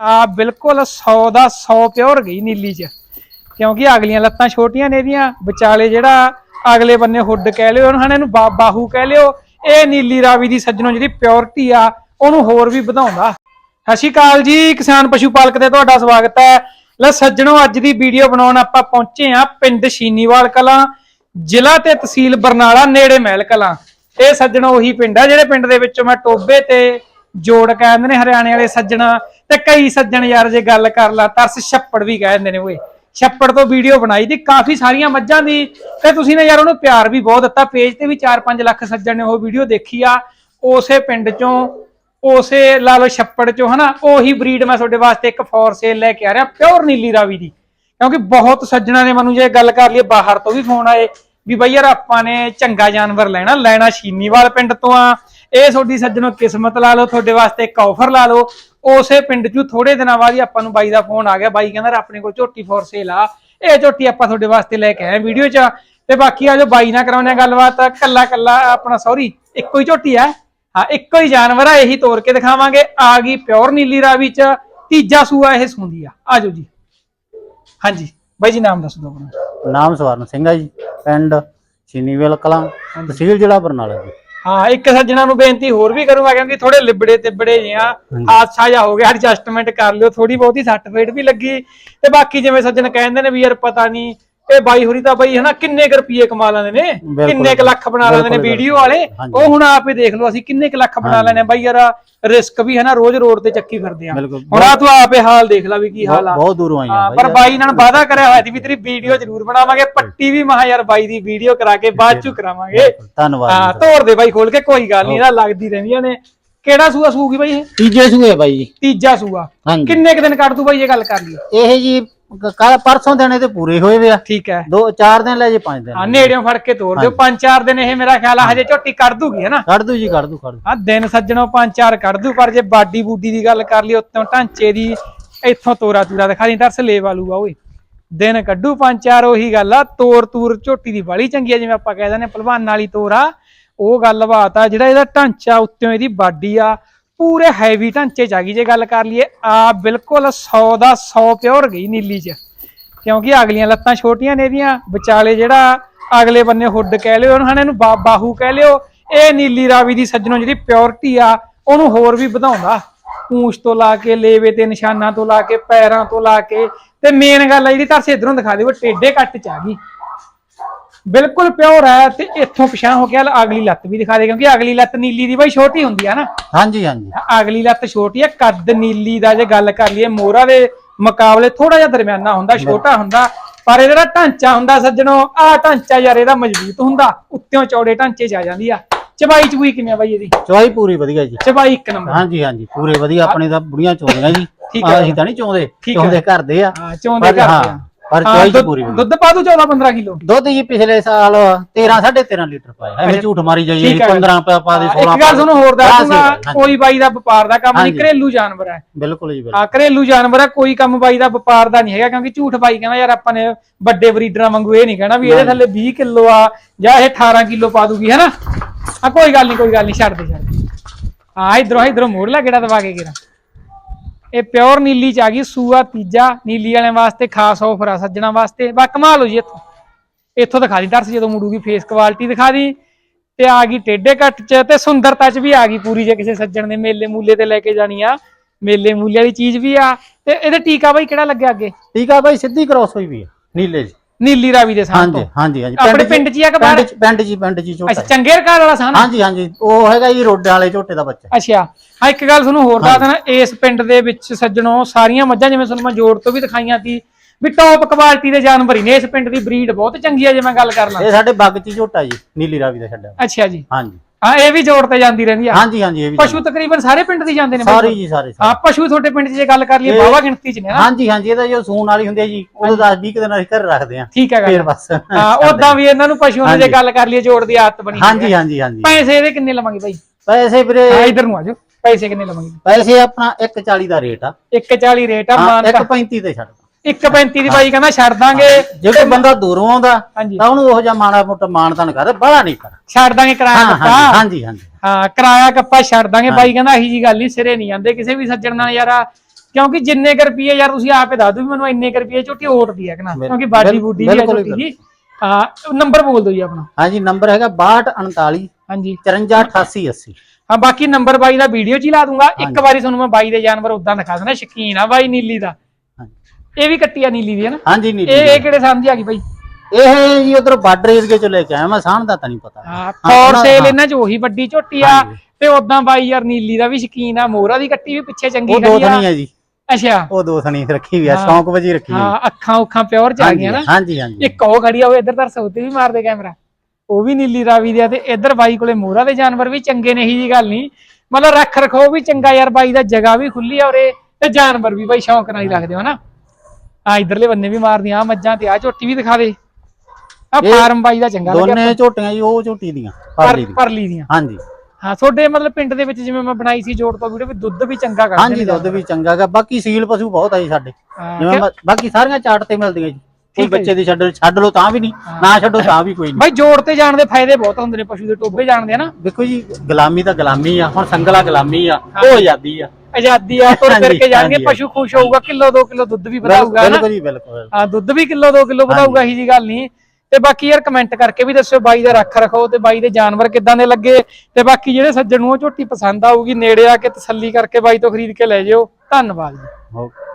ਆ ਬਿਲਕੁਲ 100 ਦਾ 100 ਪਿਓਰ ਗਈ ਨੀਲੀ ਚ। ਕਿਉਂਕਿ ਅਗਲੀਆਂ ਲੱਤਾਂ ਛੋਟੀਆਂ ਨੇ ਇਹਦੀਆਂ, ਵਿਚਾਲੇ ਜਿਹੜਾ ਅਗਲੇ ਬੰਨੇ ਹੁੱਡ ਕਹਿ ਲਿਓ ਉਹਨਾਂ ਇਹਨੂੰ ਬਾਹੂ ਕਹਿ ਲਿਓ, ਇਹ ਨੀਲੀ ਰਾਵੀ ਦੀ ਸੱਜਣੋ ਜਿਹੜੀ ਪਿਓਰਟੀ ਆ, ਉਹਨੂੰ ਹੋਰ ਵੀ ਵਧਾਉਂਦਾ। ਸਤਿ ਸ਼੍ਰੀ ਅਕਾਲ ਜੀ, ਕਿਸਾਨ ਪਸ਼ੂ ਪਾਲਕ ਤੇ ਤੁਹਾਡਾ ਸਵਾਗਤ ਹੈ। ਲੈ ਸੱਜਣੋ ਅੱਜ ਦੀ ਵੀਡੀਓ ਬਣਾਉਣ ਆਪਾਂ ਪਹੁੰਚੇ ਆ ਪਿੰਡ ਸ਼ੀਨੀਵਾਲ ਕਲਾਂ, ਜ਼ਿਲ੍ਹਾ ਤੇ ਤਹਿਸੀਲ ਬਰਨਾਲਾ, ਨੇੜੇ ਮਹਿਲ ਕਲਾਂ। ਇਹ ਸੱਜਣੋ ਉਹੀ ਪਿੰਡ ਆ, ਜਿਹੜੇ ਪਿੰਡ ਦੇ ਵਿੱਚੋਂ ਮੈਂ ਟੋਬੇ ਤੇ ਜੋੜ ਕਹਿੰਦੇ ਨੇ, ਹਰਿਆਣੇ ਵਾਲੇ ਸੱਜਣਾ। ਤੇ ਕਈ ਸੱਜਣ ਯਾਰ ਜੇ ਗੱਲ ਕਰ ਲਾ, ਤਰਸ ਛੱਪੜ ਵੀ ਕਹਿ ਦਿੰਦੇ ਨੇ ਓਏ। ਛੱਪੜ ਤੋਂ ਵੀਡੀਓ ਬਣਾਈ ਦੀ, ਕਾਫੀ ਸਾਰੀਆਂ ਮੱਝਾਂ ਦੀ। ਤੇ ਤੁਸੀਂ ਨੇ ਯਾਰ ਉਹਨੂੰ ਪਿਆਰ ਵੀ ਬਹੁਤ ਦਿੱਤਾ, ਪੇਜ ਤੇ ਵੀ 4-5 ਲੱਖ ਸੱਜਣ ਨੇ ਉਹ ਵੀਡੀਓ ਦੇਖੀ ਆ। ਉਸੇ ਪਿੰਡ ਚੋਂ, ਉਸੇ ਲਾ ਲਓ ਛੱਪੜ ਚੋਂ, ਹਨਾ? ਉਹੀ ਬਰੀਡ ਮੈਂ ਤੁਹਾਡੇ ਵਾਸਤੇ ਇੱਕ ਫੋਰ ਸੇਲ ਲੈ ਕੇ ਆ ਰਿਹਾ ਪਿਓਰ ਨੀਲੀ ਰਾਵੀ ਦੀ। ਕਿਉਂਕਿ ਬਹੁਤ ਸੱਜਣਾ ਨੇ ਮੈਨੂੰ ਜੇ ਗੱਲ ਕਰ ਲਈਏ, ਬਾਹਰ ਤੋਂ ਵੀ ਫੋਨ ਆਏ ਵੀ ਬਈ ਯਾਰ ਆਪਾਂ ਨੇ ਚੰਗਾ ਜਾਨਵਰ ਲੈਣਾ ਲੈਣਾ ਸ਼ੀਨੀਵਾਲ ਪਿੰਡ ਤੋਂ ਆ। ਇਹ ਤੁਹਾਡੀ ਸੱਜਣੋ ਕਿਸਮਤ ਲਾ ਲਓ, ਤੁਹਾਡੇ ਵਾਸਤੇ ਇੱਕ ਆਫਰ ਲਾ ਲਓ। ਉਸੇ ਪਿੰਡ ਚੋਂ ਥੋੜੇ ਦਿਨਾਂ ਬਾਅਦ ਹੀ ਆਪਾਂ ਨੂੰ ਬਾਈ ਦਾ ਫੋਨ ਆ ਗਿਆ। ਬਾਈ ਕਹਿੰਦਾ ਆਪਣੇ ਕੋਲ ਝੋਟੀ ਫੋਰ ਸੇਲ ਆ। ਇਹ ਝੋਟੀ ਆਪਾਂ ਤੁਹਾਡੇ ਵਾਸਤੇ ਲੈ ਕੇ ਆਏ ਵੀਡੀਓ 'ਚ। ਤੇ ਬਾਕੀ ਆ ਜੋ ਬਾਈ ਨਾਲ ਕਰਾਉਣੇ ਆ ਗੱਲਬਾਤ ਕੱਲਾ ਕੱਲਾ ਆਪਣਾ ਸੌਰੀ ਇੱਕੋ ਹੀ ਝੋਟੀ ਆ। ਹਾਂ ਇੱਕੋ ਹੀ ਜਾਨਵਰ ਆ ਇਹੀ ਤੋੜ ਕੇ ਦਿਖਾਵਾਂਗੇ। ਆ ਗਈ ਪਿਓਰ ਨੀਲੀ ਰਾਵੀ 'ਚ ਤੀਜਾ ਸੂਆ ਇਹ ਸੁੰਦੀ ਆ। ਆਜੋ ਜੀ। ਹਾਂਜੀ ਬਾਈ ਜੀ ਨਾਮ ਦੱਸ ਦਿਓ ਆਪਣਾ। ਨਾਮ ਸਵਰਨ ਸਿੰਘ ਹੈ ਜੀ ਪਿੰਡ ਚੀਨੀਵੇਲ ਕਲਾਂ ਤਹਿਸੀਲ ਜ਼ਿਲ੍ਹਾ ਬਰਨਾਲਾ ਜੀ। ਹਾਂ ਇੱਕ ਸੱਜਣਾ ਨੂੰ ਬੇਨਤੀ ਹੋਰ ਵੀ ਕਰੂੰਗਾ ਕਿਉਂਕਿ ਥੋੜੇ ਲਿਬੜੇ ਤਿਬੜੇ ਜਿਹਾ ਹਾਦਸਾ ਜਿਹਾ ਹੋ ਗਿਆ ਐਡਜਸਟਮੈਂਟ ਕਰ ਲਿਓ ਥੋੜੀ ਬਹੁਤੀ ਸੱਟ ਫੇਟ ਵੀ ਲੱਗੀ। ਤੇ ਬਾਕੀ ਜਿਵੇਂ ਸੱਜਣ ਕਹਿੰਦੇ ਨੇ ਵੀ ਯਾਰ ਪਤਾ ਨਹੀਂ ਇਹ ਬਾਈ ਹੋਰੀ ਤਾਂ ਬਾਈ ਹਨਾ ਕਿੰਨੇ ਕੁ ਰੁਪਏ ਕਮਾ ਲੈਂਦੇ ਨੇ? ਕਿੰਨੇ ਕੁ ਲੱਖ ਬਣਾ ਲੈਂਦੇ ਨੇ ਵੀਡੀਓ ਵਾਲੇ। ਉਹ ਹੁਣ ਆਪੇ ਦੇਖ ਲਓ ਅਸੀਂ ਕਿੰਨੇ ਕੁ ਲੱਖ ਬਣਾ ਲੈਣੇ ਬਾਈ ਯਾਰ ਰਿਸਕ ਵੀ ਹਨਾ ਰੋਜ਼ ਰੋਡ ਤੇ ਚੱਕੀ ਫਿਰਦੇ ਆ ਹੁਣ ਆ ਤੂੰ ਆਪੇ ਹਾਲ ਦੇਖ ਲੈ ਵੀ ਕੀ ਹਾਲ ਆ। ਬਹੁਤ ਦੂਰੋਂ ਆਈ ਹਾਂ, ਆ ਪਰ ਬਾਈ ਨਾਲ ਵਾਅਦਾ ਕਰਿਆ ਹੋਇਆ ਸੀ ਵੀ ਤੇਰੀ ਵੀਡੀਓ ਜ਼ਰੂਰ ਬਣਾਵਾਂਗੇ। ਪੱਟੀ ਵੀ ਮਹਾ ਯਾਰ ਬਾਈ ਦੀ ਵੀਡੀਓ ਕਰਾ ਕੇ ਬਾਅਦ ਚ ਕਰਾਵਾਂਗੇ। ਧੰਨਵਾਦ ਹਾਂ ਤੋੜ ਦੇ ਬਾਈ ਖੋਲ ਕੇ ਕੋਈ ਗੱਲ ਨਹੀਂ ਇਹਦਾ ਲੱਗਦੀ ਰਹਿੰਦੀਆਂ ਨੇ। ਕਿਹੜਾ ਸੂਆ ਸੂਗੀ ਬਾਈ ਇਹ? ਤੀਜੇ ਸੂਏ ਬਾਈ ਤੀਜਾ ਸੂਆ। ਕਿੰਨੇ ਕੁ ਦਿਨ ਕੱਢ ਦੂ ਬਾਈ ਇਹ ਗੱਲ ਕਰ ਲਈ ਇਹ ਜੀ ਕੱਲ ਪਰਸੋਂ ਦਿਨੇ ਤੇ ਪੂਰੇ ਹੋਏ ਵੇ ਆ। ਠੀਕ ਹੈ। ਦੋ ਚਾਰ ਦਿਨ ਲੈ ਜੇ ਪੰਜ ਦਿਨ। ਹਾਂ ਨੇੜਿਓਂ ਫੜ ਕੇ ਤੋੜ ਦਿਓ। ਪੰਜ ਚਾਰ ਦਿਨ ਇਹ ਮੇਰਾ ਖਿਆਲ ਆ ਹਜੇ ਝੋਟੀ ਕੱਢ ਦੂਗੀ ਹੈ ਨਾ? ਕੱਢ ਦੂ ਜੀ ਕੱਢ ਦੂ ਕੱਢ ਆ ਦਿਨ ਸੱਜਣੋਂ ਪੰਜ ਚਾਰ ਕੱਢ ਦੂ ਪਰ ਜੇ ਬਾਡੀ ਬੂਡੀ ਦੀ ਗੱਲ ਕਰ ਲਈ ਉੱਤੋਂ ਢਾਂਚੇ ਦੀ ਇੱਥੋਂ ਤੋਰਾ ਤੂਰਾ ਦਿਖਾ ਦੀ ਦਰਸ ਲੈ ਵਾਲੂਗਾ ਓਏ। ਦਿਨ ਕੱਢੂ ਪੰਜ ਚਾਰ ਉਹੀ ਗੱਲ ਆ। ਤੋਰ ਤੂਰ ਝੋਟੀ ਦੀ ਬਾਲੀ ਚੰਗੀ ਆ ਜਿਵੇਂ ਆਪਾਂ ਕਹਿ ਦਿੰਦੇ ਆ ਭਲਵਾਨ ਵਾਲੀ ਤੋਰ ਆ। ਉਹ ਗੱਲਬਾਤ ਆ ਜਿਹੜਾ ਇਹਦਾ ਢਾਂਚਾ ਉੱਤੋਂ ਇਹਦੀ ਬਾਡੀ ਆ ਪੂਰੇ ਹੈਵੀ ਢਾਂਚੇ ਚ ਆ ਗਈ ਜੇ ਗੱਲ ਕਰ ਲਈਏ ਆ ਬਿਲਕੁਲ 100 ਦਾ 100 ਪਿਓਰ ਗਈ ਨੀਲੀ ਚ। ਕਿਉਂਕਿ ਅਗਲੀਆਂ ਲੱਤਾਂ ਛੋਟੀਆਂ ਨੇ ਇਹਦੀਆਂ, ਵਿਚਾਲੇ ਜਿਹੜਾ ਅਗਲੇ ਬੰਨੇ ਹੁੱਡ ਕਹਿ ਲਿਓ ਉਹਨਾਂ ਇਹਨੂੰ ਬਾਹੂ ਕਹਿ ਲਿਓ, ਇਹ ਨੀਲੀ ਰਾਵੀ ਦੀ ਸੱਜਣੋ ਜਿਹੜੀ ਪਿਓਰਟੀ ਆ, ਉਹਨੂੰ ਹੋਰ ਵੀ ਵਧਾਉਂਦਾ। ਪੂੰਛ ਤੋਂ ਲਾ ਕੇ, ਲੇਵੇ ਤੇ ਨਿਸ਼ਾਨਾਂ ਤੋਂ ਲਾ ਕੇ, ਪੈਰਾਂ ਤੋਂ ਲਾ ਕੇ, ਤੇ ਮੇਨ ਗੱਲ ਆ ਜਿਹੜੀ ਤਰਸੇ ਇਧਰੋਂ ਦਿਖਾ ਦਿਓ, ਟੇਡੇ ਕੱਟ ਚ ਆ ਗਈ। ਬਿਲਕੁਲ ਪਿਓਰ ਹੈ ਤੇ ਇੱਥੋਂ ਪਿਛਾਂ ਹੋ ਗਿਆ ਅਗਲੀ ਲੱਤ ਵੀ ਦਿਖਾ ਦੇ ਕਿਉਂਕਿ ਅਗਲੀ ਲੱਤ ਨੀਲੀ ਦੀ ਬਾਈ ਛੋਟੀ ਹੁੰਦੀ ਆ ਨਾ। ਹਾਂਜੀ ਹਾਂਜੀ। ਅਗਲੀ ਲੱਤ ਛੋਟੀ ਹੈ ਕੱਦ ਨੀਲੀ ਦਾ ਜੇ ਗੱਲ ਕਰ ਲਈਏ ਮੋਰਾ ਦੇ ਮੁਕਾਬਲੇ ਥੋੜਾ ਜਿਹਾ ਦਰਮਿਆਨਾ ਹੁੰਦਾ ਛੋਟਾ ਹੁੰਦਾ ਪਰ ਇਹ ਜਿਹੜਾ ਢਾਂਚਾ ਹੁੰਦਾ ਸੱਜਣੋ ਆਹ ਢਾਂਚਾ ਯਾਰ ਇਹਦਾ ਮਜ਼ਬੂਤ ਹੁੰਦਾ ਉੱਤੋਂ ਚੌੜੇ ਢਾਂਚੇ 'ਚ ਆ ਜਾਂਦੀ ਆ। ਚਬਾਈ ਚਬੂਈ ਕਿਵੇਂ ਆ ਬਾਈ ਇਹਦੀ? ਚਵਾਈ ਪੂਰੀ ਵਧੀਆ ਜੀ। ਚਬਾਈ ਇੱਕ ਨੰਬਰ। ਹਾਂਜੀ ਹਾਂਜੀ ਪੂਰੇ ਵਧੀਆ ਆਪਣੇ ਤਾਂ ਬੁੜੀਆਂ ਚੋਂਦੀਆਂ ਜੀ। ਠੀਕ ਹੈ। ਅਸੀਂ ਤਾਂ ਨਹੀਂ ਚੋਂਦੇ ਠੀਕ ਹੈ। ਚੋਂਦੇ ਕਰਦੇ ਆ। ਹਾਂ ਚੋਂਦੇ ਪਰ ਹਾਂ, ਕਰਦੇ ਆ। ਚਵਾਈ ਦੁੱਧ- ਪੂਰੀ ਵਧੀਆ ਦੁੱਧ ਪਾ ਦੂ 14 15 ਕਿਲੋ। ਦੁੱਧ ਜੀ ਪਿਛਲੇ ਸਾਲ 13 13.5 ਲੀਟਰ ਪਾਇਆ ਐਵੇਂ ਝੂਠ ਮਾਰੀ ਜਾਈਏ ਠੀਕ ਹੈ। 15 ਪਾ ਪਾ ਦੇ ਹਾਂ, 16 ਇੱਕ ਗੱਲ ਤੁਹਾਨੂੰ ਹੋਰ ਦੱਸ ਦੂੰਗਾ। ਕੋਈ ਬਾਈ ਦਾ ਵਪਾਰ ਦਾ ਕੰਮ ਨਹੀਂ ਹਾਂਜੀ। ਘਰੇਲੂ ਜਾਨਵਰ ਹੈ। ਬਿਲਕੁਲ ਜੀ ਬਿਲਕੁਲ। ਆ ਘਰੇਲੂ ਜਾਨਵਰ ਹੈ ਕੋਈ ਕੰਮ ਬਾਈ ਦਾ ਵਪਾਰ ਦਾ ਨਹੀਂ ਹੈਗਾ ਕਿਉਂਕਿ ਝੂਠ ਬਾਈ ਕਹਿੰਦਾ ਯਾਰ ਆਪਾਂ ਨੇ ਵੱਡੇ ਬਰੀਡਰਾਂ ਵਾਂਗੂ ਇਹ ਨਹੀਂ ਕਹਿਣਾ ਵੀ ਇਹਦੇ ਥੱਲੇ 20 ਕਿਲੋ ਆ ਜਾਂ ਇਹ 18 ਕਿਲੋ ਪਾ ਦੂਗੀ ਹੈਨਾ? ਆ ਕੋਈ ਗੱਲ ਨਹੀਂ ਕੋਈ ਗੱਲ ਨਹੀਂ ਛੱਡ ਦੇ ਛੱਡ ਦੇ। ਹਾਂ ਇਧਰੋਂ ਇਧਰੋਂ ਮੋੜ ਲੈ ਗੇੜਾ ਦਵਾ ਕੇ ਕਿਰਾ ਇਹ ਪਿਓਰ ਨੀਲੀ ਚ ਆ ਗਈ, ਸੂਆ, ਤੀਜਾ, ਨੀਲੀ ਵਾਲਿਆਂ ਵਾਸਤੇ ਖਾਸ ਆਫਰ ਆ ਸੱਜਣਾ ਵਾਸਤੇ। ਬਾ, ਕਮਾਲ ਹੋ ਜੀ ਇੱਥੋਂ। ਇੱਥੋਂ ਦਿਖਾ ਦੀ ਦਰਸ ਜਦੋਂ ਮੁੜੂਗੀ ਫੇਸ ਕੁਆਲਿਟੀ ਦਿਖਾ ਦੀ। ਤੇ ਆ ਗਈ ਟੇਡੇ ਕੱਟ ਚ ਤੇ ਸੁੰਦਰਤਾ ਚ ਵੀ ਆ ਗਈ ਪੂਰੀ ਜੇ ਕਿਸੇ ਸੱਜਣ ਦੇ ਮੇਲੇ ਮੂਲੇ ਤੇ ਲੈ ਕੇ ਜਾਣੀ ਆ। ਮੇਲੇ ਮੂਲੇ ਵਾਲੀ ਚੀਜ਼ ਵੀ ਆ। ਤੇ ਇਹਦੇ ਟੀਕਾ ਬਾਈ ਕਿਹੜਾ ਲੱਗਿਆ ਅੱਗੇ? ਟੀਕਾ ਆ ਬਾਈ ਸਿੱਧੀ ਕ੍ਰੋਸ ਹੋਈ ਵੀ ਆ, ਨੀਲੇ ਜੀ ਨੀਲੀ ਰਾਵੀ ਦੇ ਸਾਹ ਹਾਂਜੀ ਹਾਂਜੀ ਹਾਂਜੀ। ਆਪਣੇ ਪਿੰਡ 'ਚ ਹੀ ਆ ਕਿ ਬਾਹਰ? ਪਿੰਡ 'ਚ ਪਿੰਡ 'ਚ ਹੀ, ਪਿੰਡ 'ਚ ਹੀ ਝੋਟਾ ਅੱਛਾ ਹੈ। ਚੰਗੇ ਰਕਾਰ ਵਾਲਾ ਸਾਹ ਨਾ ਹਾਂਜੀ ਹਾਂਜੀ ਉਹ ਹੈਗਾ ਜੀ ਰੋਡਾਂ ਵਾਲੇ ਝੋਟੇ ਦਾ ਬੱਚਾ। ਅੱਛਾ ਹਾਂ ਇੱਕ ਗੱਲ ਤੁਹਾਨੂੰ ਹੋਰ ਦੱਸ ਦੇਣਾ ਇਸ ਪਿੰਡ ਦੇ ਵਿੱਚ ਸੱਜਣੋ ਸਾਰੀਆਂ ਮੱਝਾਂ ਜਿਵੇਂ ਤੁਹਾਨੂੰ ਮੈਂ ਜੋੜ ਤੋਂ ਵੀ ਦਿਖਾਈਆਂ ਸੀ ਵੀ ਟੌਪ ਕੁਆਲਿਟੀ ਦੇ ਜਾਨਵਰ ਹੀ ਨੇ। ਇਸ ਪਿੰਡ ਦੀ ਬਰੀਡ ਬਹੁਤ ਚੰਗੀ ਆ ਜੇ ਮੈਂ ਗੱਲ ਕਰ ਲਾਂ। ਇਹ ਸਾਡੇ ਬੱਗ 'ਚ ਹੀ ਝੋਟਾ ਜੀ ਨੀਲੀ ਰਾਵੀ ਦਾ ਛੱਡਿਆ ਅੱਛਾ ਜੀ। ਹਾਂਜੀ। ਹਾਂ ਇਹ ਵੀ ਜੋੜ ਤੇ ਜਾਂਦੀ ਰਹਿੰਦੀ ਆ। ਹਾਂਜੀ ਹਾਂਜੀ ਇਹ ਵੀ ਪਸ਼ੂ ਤਕਰੀਬਨ ਸਾਰੇ ਪਿੰਡ ਦੇ ਜਾਂਦੇ ਨੇ। ਸਾਰੇ ਜੀ। ਸਾਰੇ। ਹਾਂ ਪਸ਼ੂ ਤੁਹਾਡੇ ਪਿੰਡ 'ਚ ਜੇ ਗੱਲ ਕਰ ਲਈਏ ਬਾਵਾ ਗਿਣਤੀ 'ਚ ਨੇ ਹਾਂਜੀ ਹਾਂਜੀ ਇਹਦਾ ਜੋ ਸੂਣ ਵਾਲੀ ਹੁੰਦੀ ਹੈ ਜੀ ਉਹਦੇ 10 20 ਦਿਨ ਅਸੀਂ ਘਰ ਰੱਖਦੇ ਆ। ਠੀਕ ਹੈ ਫੇਰ ਬਸ। ਹਾਂ ਉਦਾਂ ਵੀ ਇਹਨਾਂ ਨੂੰ ਪਸ਼ੂਆਂ ਦੀ ਜੇ। ਗੱਲ ਕਰ ਲਈਏ ਜੋੜ ਦੀ ਆਦਤ ਬਣੀ ਹਾਂਜੀ। ਹਾਂਜੀ ਹਾਂਜੀ। ਪੈਸੇ ਇਹਦੇ ਕਿੰਨੇ ਲਵਾਂਗੇ ਬਾਈ? ਪੈਸੇ ਵੀਰੇ ਇਧਰ ਨੂੰ ਆਜੋ ਪੈਸੇ ਕਿੰਨੇ ਲਵਾਂਗੇ? ਪੈਸੇ ਆਪਣਾ 140 ਦਾ ਰੇਟ ਆ। 140 ਰੇਟ ਆ ਹਾਂ ਮਾਨ 135 ਤੇ ਛੱਡ 135 ਦੀ ਬਾਈ ਕਹਿੰਦਾ ਛੱਡ ਦਾਂਗੇ। ਜੇ ਕੋਈ ਬੰਦਾ ਦੂਰੋਂ ਆਉਂਦਾ ਹਾਂਜੀ। ਤਾਂ ਉਹਨੂੰ ਉਹ ਜਿਹਾ ਮਾੜਾ ਮੋਟਾ ਮਾਨਤਾਨ ਕਰ ਬੜਾ ਨਹੀਂ ਕਰ। ਛੱਡ ਦਾਂਗੇ ਕਿਰਾਇਆ ਹਾਂ ਕੱਪਾ। ਹਾਂਜੀ ਹਾਂਜੀ। ਹਾਂ ਕਿਰਾਇਆ ਕੱਪਾ ਛੱਡ ਦਾਂਗੇ। ਬਾਈ ਕਹਿੰਦਾ ਇਹੀ ਜੀ ਗੱਲ ਨਹੀਂ ਸਿਰੇ ਨਹੀਂ ਜਾਂਦੇ ਕਿਸੇ ਵੀ ਸੱਜਣ ਨਾਲ ਯਾਰਾ ਕਿਉਂਕਿ ਜਿੰਨੇ ਕੁ ਰੁਪਏ ਯਾਰ ਤੁਸੀਂ ਆਪੇ ਦੱਸ ਦਿਓ ਵੀ ਮੈਨੂੰ ਇੰਨੇ ਕੁ ਰੁਪਏ ਝੋਟੀ ਓਟਦੀ ਹੈ ਕਿ ਨਾ ਬਿਲ- ਕਿਉਂਕਿ ਬਾਡੀ ਬਿਲ- ਬੂਡੀ ਵੀ ਹੈ ਬਿਲਕੁਲ ਝੋਟੀ ਦੀ। ਹਾਂ ਨੰਬਰ ਬੋਲ ਦਿਓ ਜੀ ਆਪਣਾ। ਹਾਂਜੀ ਨੰਬਰ ਹੈਗਾ 6239 ਹਾਂਜੀ। 54 88 80 ਹਾਂ ਬਾਕੀ ਨੰਬਰ ਬਾਈ ਦਾ ਵੀਡੀਓ 'ਚ ਹੀ ਲਾ ਦੂੰਗਾ। ਇੱਕ ਵਾਰੀ ਤੁਹਾਨੂੰ ਮੈਂ ਬਾਈ ਦੇ ਜਾਨਵਰ ਉਦਾਂ ਦਿਖਾ ਦੇਣਾ। ਸ਼ਕੀਨ ਆ ਬਾਈ ਨੀਲੀ ਦਾ। ਇਹ ਵੀ ਕੱਟੀ ਆ ਨੀਲੀ ਦੀ ਹੈ ਨਾ? ਹਾਂਜੀ ਨੀਲੀ ਇਹ ਇਹ ਕਿਹੜੇ ਸਮਝ ਆ ਗਈ ਬਾਈ? ਇਹ ਜੀ ਉਧਰ ਬਾਰਡਰ ਏਰੀਏ ਚੋਂ ਲੈ ਕੇ ਆਇਆ ਮੈਂ ਦਾ ਤਾਂ ਨਹੀਂ ਪਤਾ। ਹਾਂ ਹਾਂ, ਫੋਰ ਹਾਂ, ਸੇਲ ਹਾਂ। ਇਹਨਾਂ 'ਚ ਉਹੀ ਵੱਡੀ ਝੋਟੀ ਆ। ਤੇ ਉਦਾਂ ਬਾਈ ਯਾਰ ਨੀਲੀ ਦਾ ਵੀ ਸ਼ਕੀਨ ਆ ਮੋਹਰਾ ਦੀ ਕੱਟੀ ਵੀ ਪਿੱਛੇ ਚੰਗੀ ਉਹ ਦੋ ਖੜੀ ਆ। ਥਣੀ ਹੈ ਜੀ। ਅੱਛਾ। ਉਹ ਦੋ ਥਣੀ ਰੱਖੀ ਹੋਈ ਆ ਹਾਂ। ਸ਼ੌਂਕ ਵਜੀ ਰੱਖੀ ਹਾਂ ਅੱਖਾਂ ਉੱਖਾਂ ਪਿਓਰ ਚ ਆ ਗਈਆਂ ਨਾ। ਹਾਂਜੀ ਹਾਂਜੀ ਇੱਕ ਉਹ ਖੜੀ ਆ ਉਹ ਇੱਧਰ ਦਰਸ ਉੱਤੇ ਵੀ ਮਾਰਦੇ ਕੈਮਰਾ। ਉਹ ਵੀ ਨੀਲੀ ਰਾਵੀ ਦੇ ਆ ਤੇ ਇੱਧਰ ਬਾਈ ਕੋਲੇ ਮੋਹਰਾ ਦੇ ਜਾਨਵਰ ਵੀ ਚੰਗੇ ਨੇ ਇਹੀ ਜੀ ਗੱਲ ਨਹੀਂ। ਮਤਲਬ ਰੱਖ ਰਖੋ ਵੀ ਚੰਗਾ ਯਾਰ ਬਾਈ ਦਾ ਜਗ੍ਹਾ ਵੀ ਖੁੱਲੀ ਆ ਔਰੇ ਤੇ ਜਾਨਵਰ ਵੀ ਬਾਈ ਸ਼ੌਂਕ ਨਾਲ ਹੀ ਰੱਖਦੇ ਹੋ ਨਾ। ਆ ਇਧਰਲੇ ਬੰਨੇ ਵੀ ਮਾਰਦੀਆਂ ਆ ਮੱਝਾਂ ਤੇ ਆ ਝੋਟੀ ਵੀ ਦਿਖਾ ਦੇ। ਆ ਇਹ ਫਾਰਮ ਬਾਈ ਦਾ ਚੰਗਾ ਲੱਗਿਆ ਦੋਨੇ ਝੋਟੀਆਂ ਜੀ ਉਹ ਝੋਟੀ ਦੀਆਂ ਪਰ ਪਰਲੀ ਪਰਲੀ ਦੀਆਂ। ਹਾਂਜੀ। ਹਾਂ ਤੁਹਾਡੇ ਮਤਲਬ ਪਿੰਡ ਦੇ ਵਿੱਚ ਜਿਵੇਂ ਮੈਂ ਬਣਾਈ ਸੀ ਜੋੜ ਤੋਂ ਵੀਡੀਓ ਵੀ ਦੁੱਧ ਵੀ ਚੰਗਾ ਕਰਦੇ ਹਾਂਜੀ ਦੁੱਧ ਵੀ ਚੰਗਾ ਗਾ ਬਾਕੀ ਸੀਲ ਪਸ਼ੂ ਬਹੁਤ ਆ ਜੀ ਸਾਡੇ। ਹਾਂ, ਜਿਵੇਂ ਬ- ਬਾਕੀ ਸਾਰੀਆਂ ਚਾਟ ਤੇ ਮਿਲਦੀਆਂ ਜੀ। ਕੋਈ ਠੀਕ ਹੈ ਬੱਚੇ ਦੀ ਛੱਡ ਛੱਡ ਲਓ ਤਾਂ ਵੀ ਨਹੀਂ। ਨਾ ਛੱਡੋ ਤਾਂ ਵੀ ਕੋਈ ਨਹੀਂ। ਬਾਈ ਜੋੜ ਤੇ ਜਾਣ ਦੇ ਫਾਇਦੇ ਬਹੁਤ ਹੁੰਦੇ ਨੇ ਪਸ਼ੂ ਦੇ ਟੋਬੇ ਜਾਣਦੇ ਆ ਨਾ। ਦੇਖੋ ਜੀ ਗੁਲਾਮੀ ਤਾਂ ਗੁਲਾਮੀ ਆ ਹੁਣ ਸੰਗਲਾ ਗੁਲਾਮੀ ਆ ਉਹ ਆਜ਼ਾਦੀ ਆ। ਆਜ਼ਾਦੀ ਆ ਤੁਰ ਫਿਰ ਕੇ ਜਾਣਗੇ ਪਸ਼ੂ ਖੁਸ਼ ਹੋਊਗਾ ਕਿਲੋ 2 ਕਿਲੋ ਦੁੱਧ ਵੀ ਵਧਾਊਗਾ ਨਾ ਬਿਲਕੁਲ ਜੀ ਬਿਲਕੁਲ ਆ ਦੁੱਧ ਵੀ ਕਿਲੋ 2 ਕਿਲੋ ਵਧਾਊਗਾ ਇਹੀ ਜੀ ਗੱਲ ਨਹੀਂ। ਤੇ ਬਾਕੀ ਯਾਰ ਕਮੈਂਟ ਕਰਕੇ ਵੀ ਦੱਸਿਓ ਬਾਈ ਦਾ ਰੱਖ ਰਖੋ ਤੇ ਬਾਈ ਦੇ ਜਾਨਵਰ ਕਿੱਦਾਂ ਦੇ ਲੱਗੇ। ਤੇ ਬਾਕੀ ਜਿਹੜੇ ਸੱਜਣ ਨੂੰ ਉਹ ਝੋਟੀ ਪਸੰਦ ਆਊਗੀ ਨੇੜੇ ਆ ਕੇ ਤਸੱਲੀ ਕਰਕੇ ਬਾਈ ਤੋਂ ਖਰੀਦ ਕੇ ਲੈ ਜਿਓ। ਧੰਨਵਾਦ ਜੀ। ਓਕੇ।